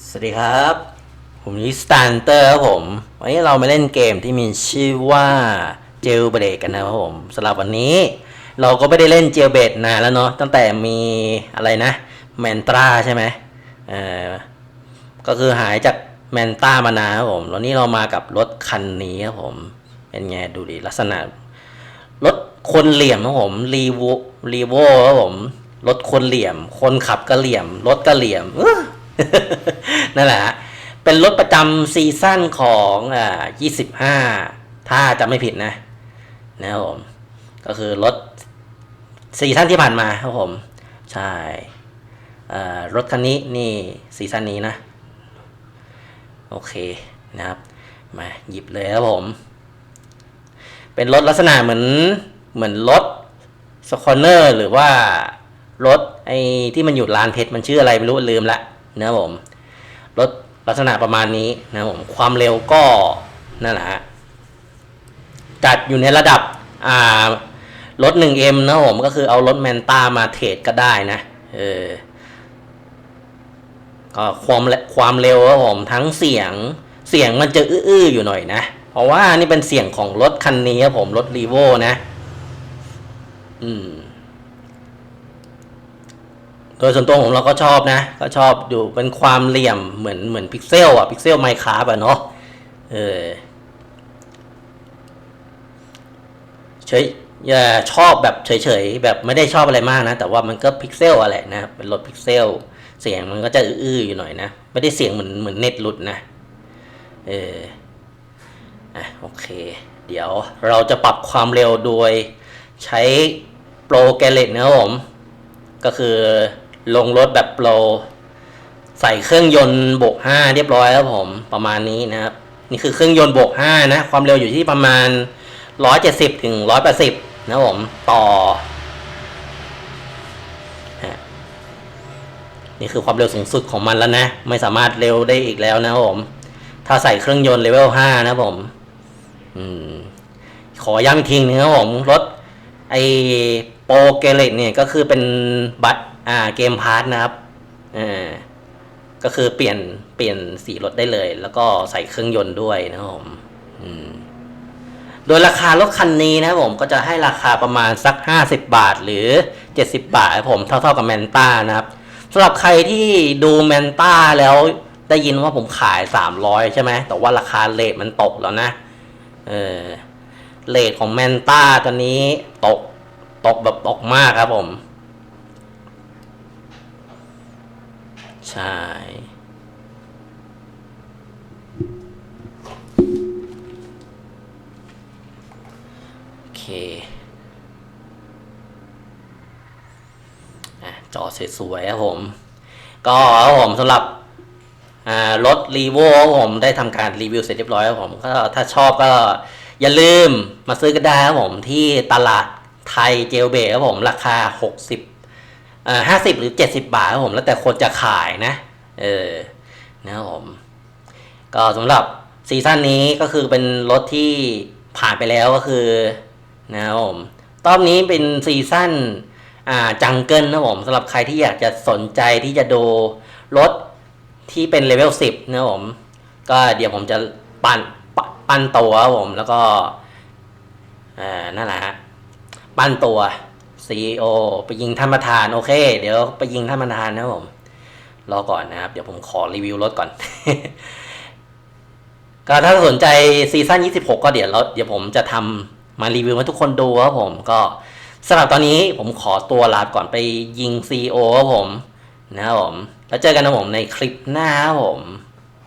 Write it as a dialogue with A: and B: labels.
A: สวัสดีครับ ผมนิสตานเตอร์ครับผม วันนี้เรามาเล่นเกมที่มีชื่อว่าเจลเบรกกันนะครับผมสำหรับวันนี้ เราก็ไม่ได้เล่นเจลเบรกนานแล้วเนาะตั้งแต่มีอะไรนะแมนตราใช่ไหมเออก็คือหายจากแมนตามานานครับผมแล้วนี่เรามากับรถคันนี้ครับผม เป็นไงดูดิลักษณะรถคนเหลี่ยมครับผมรีโวรีโวครับผมรถคนเหลี่ยม คนขับก็เหลี่ยม รถก็เหลี่ยม นั่นแหละฮะเป็นรถประจำซีซั่นของอ่า25 ถ้าจำไม่ผิดนะนะครับผม ก็คือรถซีซั่นที่ผ่านมาครับผม ใช่รถคันนี้นี่ซีซั่นนี้นะ โอเคนะครับ มาหยิบเลยครับผม เป็นรถลักษณะเหมือนเหมือนรถสคอนเนอร์หรือว่ารถไอ้ที่มันอยู่ลานเพชรมันชื่ออะไรไม่รู้ลืมละ นะครับผมรถลักษณะประมาณนี้นะครับผมความเร็วก็นั่นแหละฮะจัดอยู่ในระดับอ่ารถ 1M นะผมก็คือเอารถแมนต้ามาเทรดก็ได้นะเออก็ความความเร็วครับผมทั้งเสียงเสียงมันจะอื้อๆอยู่หน่อยนะ เพราะว่านี่เป็นเสียงของรถคันนี้ครับผมรถรีโวนะ อืม ดยส่วนตัวผมเราก็ชอบนะ ก็ชอบดูเป็นความเหลี่ยมเหมือนเหมือนพิกเซลอะพิกเซลไมค์คราฟอะเนาะเออเฉยอย่าชอบแบบเฉยๆแบบไม่ได้ชอบอะไรมากนะ แต่ว่ามันก็พิกเซลอะไรนะเป็นรถพิกเซลเสียงมันก็จะอื้อๆอยู่หน่อยนะ ไม่ได้เสียงเหมือนเหมือนเน็ตหลุดนะเอออะโอเค เดี๋ยวเราจะปรับความเร็วโดยใช้โปรแกเลตนะครับผมก็คือ ลงรถแบบโปร ใส่เครื่องยนต์บวก5เรียบร้อยแล้วผมประมาณนี้นะครับ นี่คือเครื่องยนต์บวก5นะ ความเร็วอยู่ที่ประมาณ 170ถึง180 นะครับผมต่อฮะนี่คือความเร็วสูงสุดของมันแล้วนะ ไม่สามารถเร็วได้อีกแล้วนะผม ถ้าใส่เครื่องยนต์เลเวล5นะผมอืมขอย้ำอีกทีนึงครับผมรถไอโปรเกเลตเนี่ยก็คือเป็นบัตร อ่าเกมพาร์ทนะครับอ่าก็คือเปลี่ยนเปลี่ยนสีรถได้เลย แล้วก็ใส่เครื่องยนต์ด้วยนะครับผมโดยราคารถคันนี้นะผมก็จะให้ราคาประมาณสัก 50 บาทหรือ 70 บาทผมเท่าๆกับแมนต้านะครับสำหรับใครที่ดูแมนต้าแล้วได้ยินว่าผมขาย 300 ใช่ไหมแต่ว่าราคาเลทมันตกแล้วนะ เออเลทของแมนต้าตอนนี้ตกตกแบบตกมากครับผม ใช่ โอเคอะจอสวยๆครับผม ก็ครับผมสำหรับรถรีโวผมได้ทำการรีวิวเสร็จเรียบร้อยครับผมก็ถ้าชอบก็อย่าลืมมาซื้อกันได้ครับผมที่ตลาดไทยเจลเบรครับผม ราคา 60 ห้าสิบหรือ70บาทครับผมแล้วแต่คนจะขายนะ เออนะครับผม ก็สำหรับซีซั่นนี้ก็คือเป็นรถที่ผ่านไปแล้วก็คือนะครับผมรอบนี้เป็นซีซั่นอ่าจังเกิลนะผมสำหรับใครที่อยากจะสนใจที่จะดูรถที่เป็นเลเวลสิบนะผมก็เดี๋ยวผมจะปั้นป,ปั้นตัวครับผมแล้วก็อ่านั่นแหละฮะปั้นตัว CEO ไปยิงท่านประธานโอเค เดี๋ยวไปยิงท่านประธานนะผม รอก่อนนะครับ เดี๋ยวผมขอรีวิวรถก่อน ก็ถ้าสนใจซีซั่น26 ก็เดี๋ยวเราเดี๋ยวผมจะทำมารีวิวให้ทุกคนดูครับผมก็สำหรับตอนนี้ผมขอตัวลาก่อนไปยิง CEO ครับผม นะครับผม แล้วเจอกันนะผมในคลิปหน้าครับผม